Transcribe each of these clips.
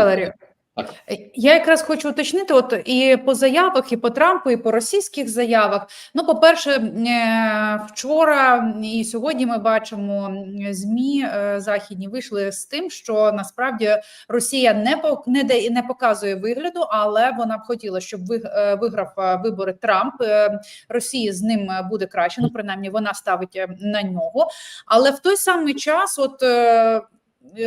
Валерію, Так. я якраз хочу уточнити: от і по заявах, і по Трампу, і по російських заявах. Ну, по-перше, е, вчора і сьогодні ми бачимо змі е, західні вийшли з тим, що насправді Росія не не не показує вигляду, але вона б хотіла, щоб ви- е, виграв е, вибори Трамп. Е, Росії з ним е, буде краще. Ну, принаймні, вона ставить е, на нього. Але в той самий час, от.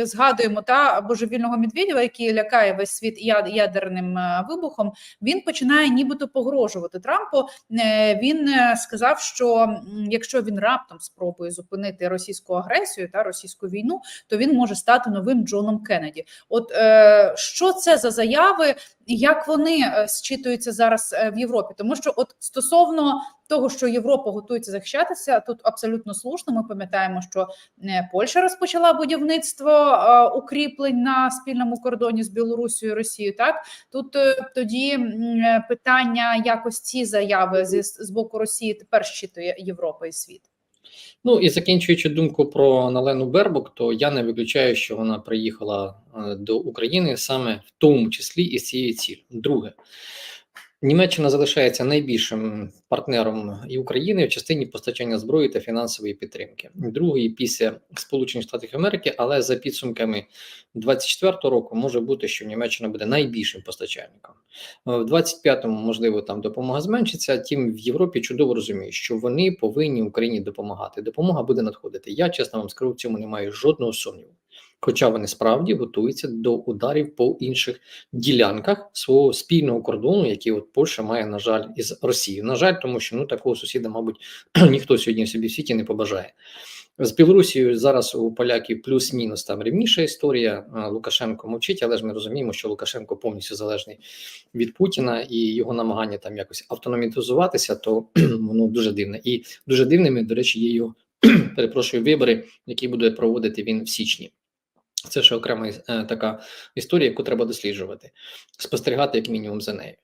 Згадуємо та божевільного Медведєва, який лякає весь світ ядерним е, вибухом. Він починає нібито погрожувати Трампу. Е, Він е, сказав, що якщо він раптом спробує зупинити російську агресію та російську війну, то він може стати новим Джоном Кеннеді. От що це за заяви, як вони е, зчитуються зараз е, в Європі? Тому що, от стосовно того, що Європа готується захищатися, тут абсолютно слушно. Ми пам'ятаємо, що е, Польща розпочала будівництво е, укріплень на спільному кордоні з Білорусією і Росією. Так тут е, тоді е, питання якось ці заяви зі з боку Росії тепер щитує Європа і світ. Ну і закінчуючи думку про Налену Бербок, то я не виключаю, що вона приїхала е, до України саме в тому числі із цією ціллю. Друге, Німеччина залишається найбільшим партнером і України в частині постачання зброї та фінансової підтримки. Другий після Сполучених Штатів Америки, але за підсумками 24 року може бути, що Німеччина буде найбільшим постачальником. Е, В 25-му, можливо, там допомога зменшиться. Тим в Європі чудово розуміють, що вони повинні Україні допомагати. Допомога буде надходити. Я чесно вам скажу, в цьому не маю жодного сумніву. Хоча вони справді готуються до ударів по інших ділянках свого спільного кордону, який от Польща має, на жаль, із Росією. На жаль, тому що ну такого сусіда, мабуть, ніхто сьогодні в собі в світі не побажає. З Білорусією зараз у поляків плюс-мінус там рівніша історія. Лукашенко мовчить, але ж ми розуміємо, що Лукашенко повністю залежний від Путіна і його намагання там якось автономізуватися, то воно дуже дивне. І дуже дивними, до речі, є його перепрошую вибори, які буде проводити він в січні. Це ще окрема е, така історія, яку треба досліджувати, спостерігати як мінімум за нею.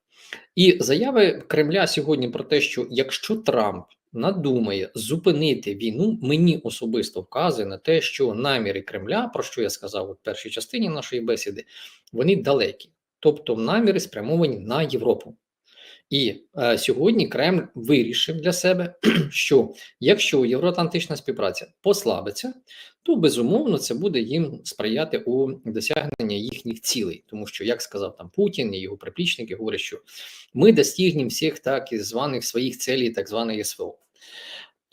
І заяви Кремля сьогодні про те, що якщо Трамп надумає зупинити війну, мені особисто вказує на те, що наміри Кремля, про що я сказав у першій частині нашої бесіди, вони далекі, тобто наміри спрямовані на Європу. І е, сьогодні Кремль вирішив для себе, що якщо євроатлантична співпраця послабиться, то безумовно це буде їм сприяти у досягненні їхніх цілей, тому що, як сказав там Путін і його приплічники, говорять, що ми достигнемо всіх так і званих своїх целей, так званої СВО.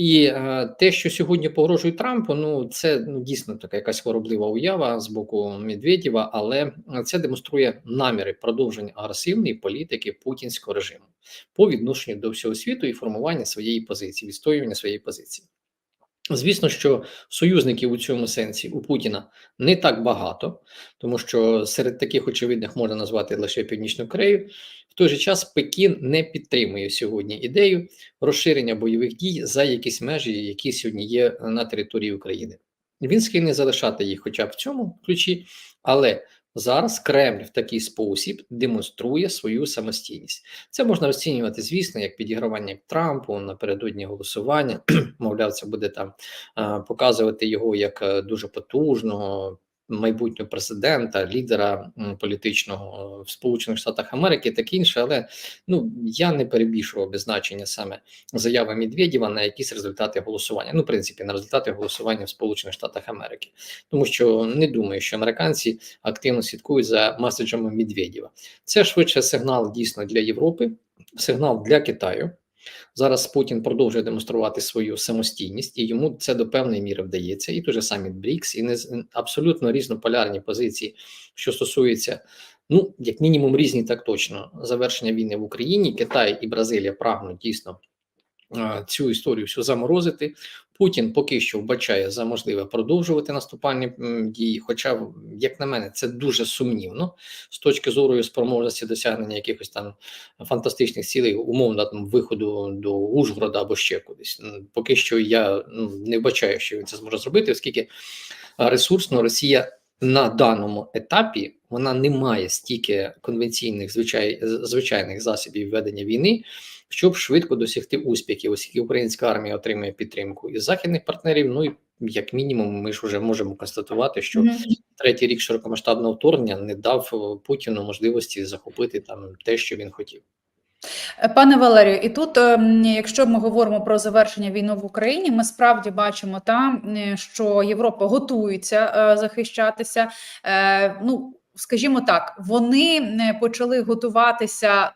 І е, те, що сьогодні погрожує Трампу, ну це ну, дійсно така якась хвороблива уява з боку Медведєва, але це демонструє наміри продовження агресивної політики путінського режиму по відношенню до всього світу і формування своєї позиції, відстоювання своєї позиції. Звісно, що союзників у цьому сенсі у Путіна не так багато, тому що серед таких очевидних можна назвати лише Північну Корею. В той же час Пекін не підтримує сьогодні ідею розширення бойових дій за якісь межі, які сьогодні є на території України. Він схильний залишати їх, хоча б в цьому ключі, але зараз Кремль в такий спосіб демонструє свою самостійність. Це можна розцінювати, звісно, як підігравання Трампу напередодні голосування. Мовляв, це буде там показувати його як е, дуже потужного. Майбутнього президента, лідера політичного е, в Сполучених Штатах Америки, таке інше, але ну я не перебільшував значення саме заяви Медведєва на якісь результати голосування. Ну, в принципі, на результати голосування в Сполучених Штатах Америки, тому що не думаю, що американці активно слідкують за меседжами Медведєва. Це швидше сигнал дійсно для Європи, сигнал для Китаю. Зараз Путін продовжує демонструвати свою самостійність, і йому це до певної міри вдається. І той же саміт БРІКС, і не абсолютно різнополярні позиції, що стосується, ну як мінімум, різні так точно завершення війни в Україні. Китай і Бразилія прагнуть дійсно цю історію всю заморозити. Путін поки що вбачає за можливе продовжувати наступальні дії. Хоча, як на мене, це дуже сумнівно з точки зору спроможності досягнення якихось там фантастичних цілей, умовно там виходу до Ужгорода або ще кудись. Поки що я не вбачаю, що він це зможе зробити, оскільки ресурсно Росія на даному етапі вона не має стільки конвенційних звичай, звичайних засобів ведення війни, щоб швидко досягти успіхів, оскільки українська армія отримує підтримку із західних партнерів. Ну і як мінімум, ми ж вже можемо констатувати, що третій рік широкомасштабного вторгнення не дав е, Путіну можливості захопити там те, що він хотів. Пане Валерію, і тут, ем, якщо ми говоримо про завершення війни в Україні, ми справді бачимо там, що Європа готується е, захищатися. Е, Ну, скажімо так, вони почали готуватися.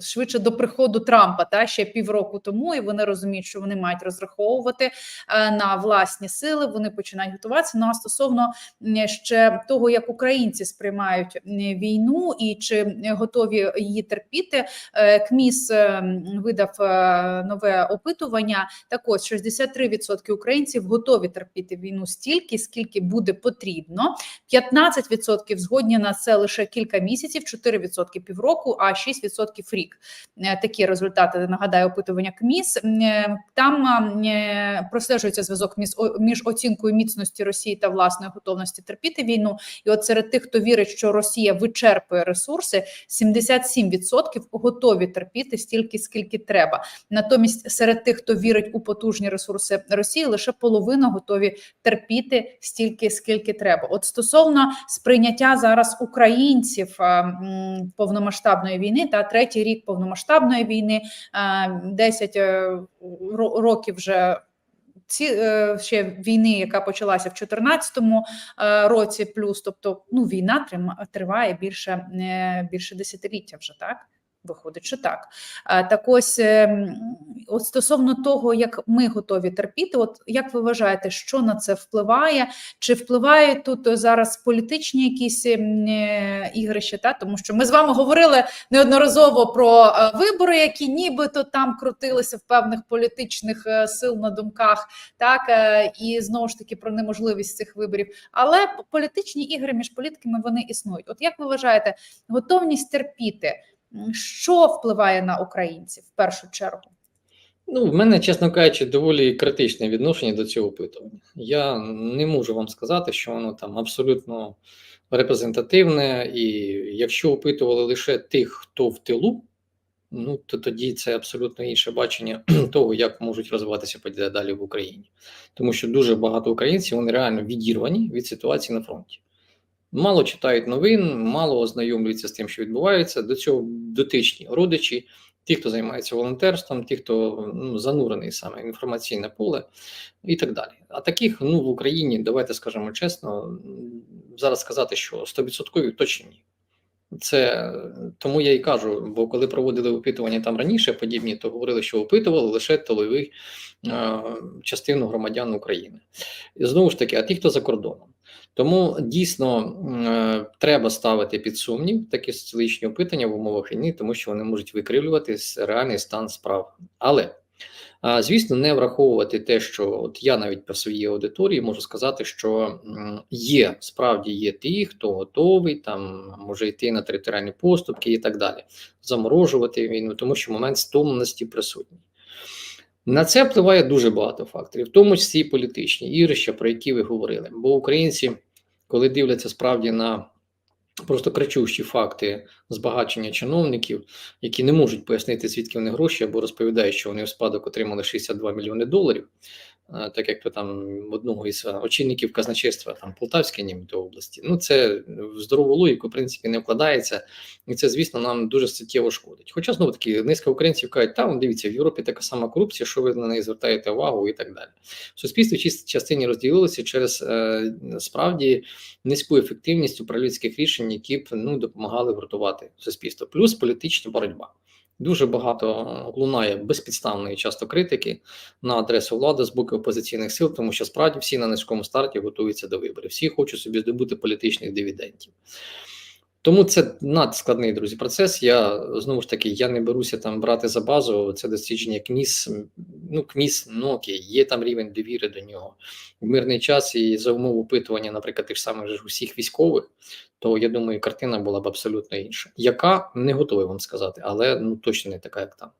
Швидше до приходу Трампа та ще півроку тому, і вони розуміють, що вони мають розраховувати е, на власні сили. Вони починають готуватися. Ну а стосовно ще того, як українці сприймають війну і чи готові її терпіти, Е, КМІС е, видав нове опитування. Так ось 63% українців готові терпіти війну стільки, скільки буде потрібно. 15% згодні на це лише кілька місяців, 4% півроку, а 6% рік. Е, Такі результати нагадаю опитування КМІС. Е, Там е, прослежується зв'язок між, оцінкою міцності Росії та власної готовності терпіти війну. І от серед тих, хто вірить, що Росія вичерпує ресурси, 77% готові терпіти стільки, скільки треба. Натомість серед тих, хто вірить у потужні ресурси Росії, лише половина готові терпіти стільки, скільки треба. От стосовно сприйняття зараз українців повномасштабної війни та третій рік повномасштабної війни, а, 10 е, ро- років вже. Ці е, ще війни, яка почалася в 2014 е, році, плюс, тобто ну війна триває більше, більше десятиліття вже так. Виходить, що так. А, Так ось ем, от стосовно того, як ми готові терпіти, от як ви вважаєте, що на це впливає? Чи впливають тут зараз політичні якісь ем, е, ігрища? Та тому що ми з вами говорили неодноразово про е, вибори, які нібито там крутилися в певних політичних е, сил на думках, так е, і знову ж таки про неможливість цих виборів. Але політичні ігри між політиками вони існують. От як ви вважаєте, готовність терпіти? Що впливає на українців в першу чергу? Ну, в мене, чесно кажучи, доволі критичне відношення до цього опитування. Я не можу вам сказати, що воно там абсолютно репрезентативне, і якщо опитували лише тих, хто в тилу, ну то тоді це абсолютно інше бачення того, як можуть розвиватися події далі в Україні. Тому що дуже багато українців вони реально відірвані від ситуації на фронті. Мало читають новин, мало ознайомлюються з тим, що відбувається. До цього дотичні родичі, ті, хто займається волонтерством, ті, хто ну, занурений саме інформаційне поле і так далі. А таких ну в Україні, давайте скажемо чесно, зараз сказати, що 100% точно ні. Це тому я і кажу, бо коли проводили опитування там раніше подібні, то говорили, що опитували лише тилових е, частину громадян України. І знову ж таки, а ті, хто за кордоном. Тому дійсно е, треба ставити під сумнів такі соціологічні опитання в умовах війни, тому що вони можуть викривлювати реальний стан справ. Але звісно, не враховувати те, що от я навіть по своїй аудиторії можу сказати, що є справді є ті, хто готовий там може йти на територіальні поступки і так далі, заморожувати війну, тому що момент стомленості присутній. На це впливає дуже багато факторів, в тому числі і політичні ігрища, про які ви говорили. Бо українці, коли дивляться справді на просто кричущі факти збагачення чиновників, які не можуть пояснити, звідки вони гроші, або розповідають, що вони в спадок отримали 62 мільйони доларів, так як то там одного із е, очільників казначейства там Полтавської нібито області. Ну це в здорову логіку, в принципі, не вкладається, і це, звісно, нам дуже суттєво шкодить. Хоча знову таки низка українців кажуть, та дивіться, в Європі така сама корупція, що ви на неї звертаєте увагу і так далі. В суспільстві частині розділилося через е, справді низьку ефективність управлінських рішень, які б ну допомагали гуртувати суспільство, плюс політична боротьба. Дуже багато лунає безпідставної часто критики на адресу влади з боку опозиційних сил, тому що справді всі на низькому старті готуються до виборів. Всі хочуть собі здобути політичних дивідендів. Тому це надскладний друзі процес. Я знову ж таки я не беруся там брати за базу це дослідження КМІС. Ну, КМІС, ну окей, є там рівень довіри до нього в мирний час і за умов опитування, наприклад, тих самих усіх військових, то я думаю, картина була б абсолютно інша. Яка не готовий вам сказати, але ну точно не така, як там.